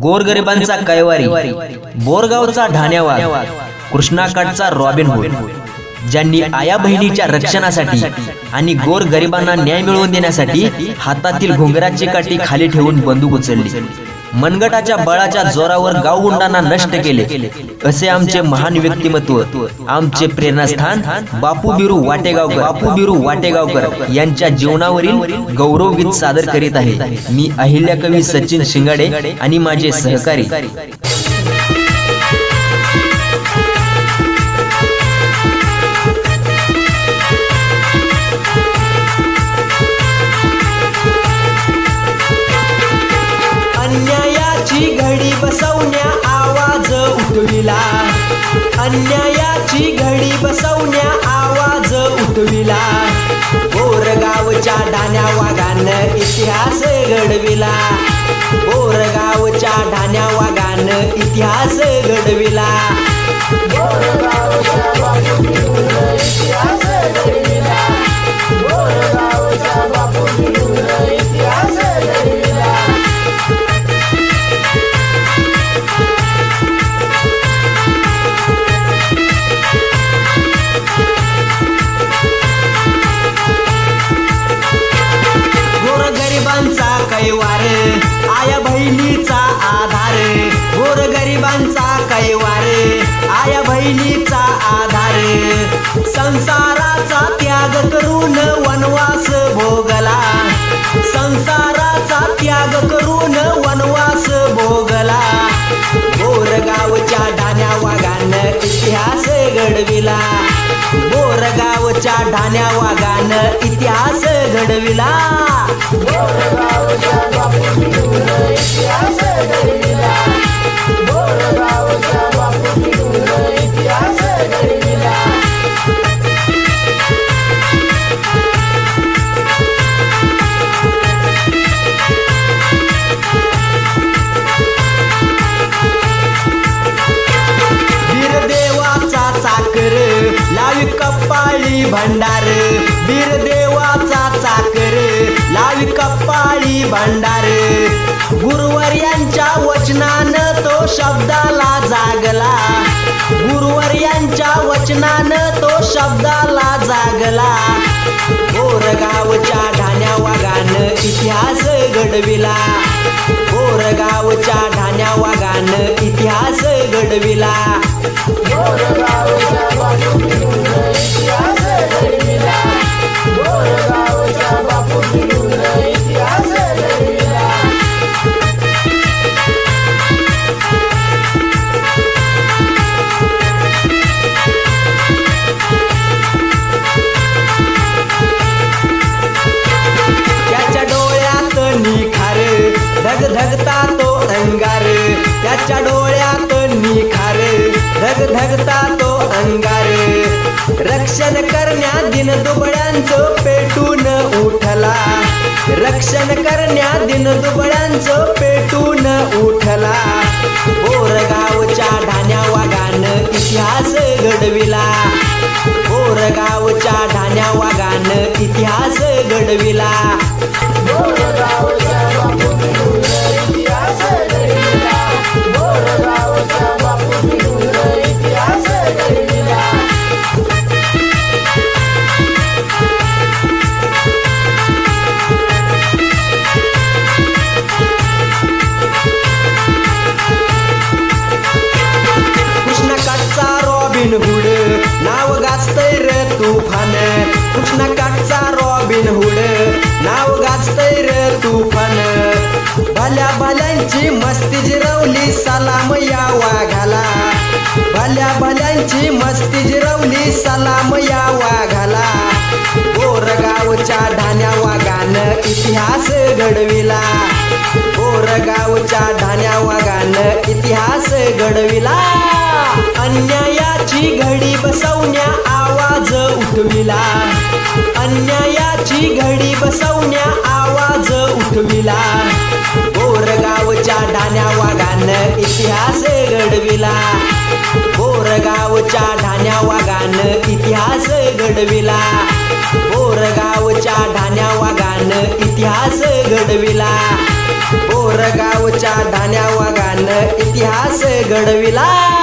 गोरगरिबांचा कैवारी बोरगावचा ढाण्यावा कृष्णाकाठचा robin hood ज्यांनी आया बहिणीच्या रक्षणासाठी आणि गोर गरिबांना न्याय मिळवून देण्यासाठी हातातील घुंगराची काठी खाली ठेवून बंदूक उचलली. मनगटाच्या बळाच्या जोरावर गावगुंडांना नष्ट केले. असे आमचे महान व्यक्तिमत्व आमचे प्रेरणास्थान बापू बिरू वाटेगावकर. बापू बिरू वाटेगावकर यांच्या जीवनावरील गौरव गीत सादर करीत आहे. मी अहिल्या कवी सचिन शिंगाडे आणि माझे सहकारी. अन्यायाची घडी बसवण्या आवाज उठविला. बोरगावच्या ढाण्या वाघानं इतिहास घडविला. बोरगावच्या ढाण्या वाघानं इतिहास घडविला. कैवार आया बहिणीचा आधार गोरगरिबांचा कैवार आया बहिणीचा आधार. संसाराचा त्याग करून वनवास भोगला संसाराचा त्याग करून वनवास भोगला. बोरगावच्या ढाण्या वाघानं इतिहास घडविला. बोरगावच्या ढाण्या वाघानं इतिहास घडविला. वीरदेवाचा चाकर लावी कपाळी भंडार. वीरदेवाचा चाकर लावी कपाळी भंडार. गुरुवर यांच्या वचनानं तो शब्दाला जागला. गुरुवर यांच्या वचनानं तो शब्दाला जागला. बोरगावच्या ढाण्या वागानं इतिहास घडविला. बोरगावच्या ढाण्या वागानं इतिहास घडविला. धगधगता तो अंगार त्याच्या डोळ्यात निखार. धगधगता तो अंगार रक्षण करण्या दिन दुबळ्यांचं पेटून उठला. रक्षण करण्या दिन दुबळ्यांचं पेटून उठला. बोरगावच्या ढाण्या वाघानं इतिहास घडविला. बोरगावच्या ढाण्या वागानं इतिहास घडविला. हुड नाव गाजतय र तुफान. कृष्णकाठचा रॉबिन हुड नाव गाजतय र तुफान. भल्या भल्यांची मस्ती जिरवली सलाम या वाघाला. भल्या भल्यांची मस्ती जिरवली सलाम या वाघाला. गोरगावच्या धान्या वाघानं इतिहास घडविला. गोरगावच्या धान्या वाघानं इतिहास घडविला. अन्यायाची घडी बसवण्या आवाज उठविला. अन्यायाची घडी बसवण्या आवाज उठविला. बोरगावच्या ढाण्या वाघानं इतिहास घडविला. बोरगावच्या ढाण्या वाघानं इतिहास घडविला. बोरगावच्या ढाण्या वाघानं इतिहास घडविला. बोरगावच्या ढाण्या वाघानं इतिहास घडविला.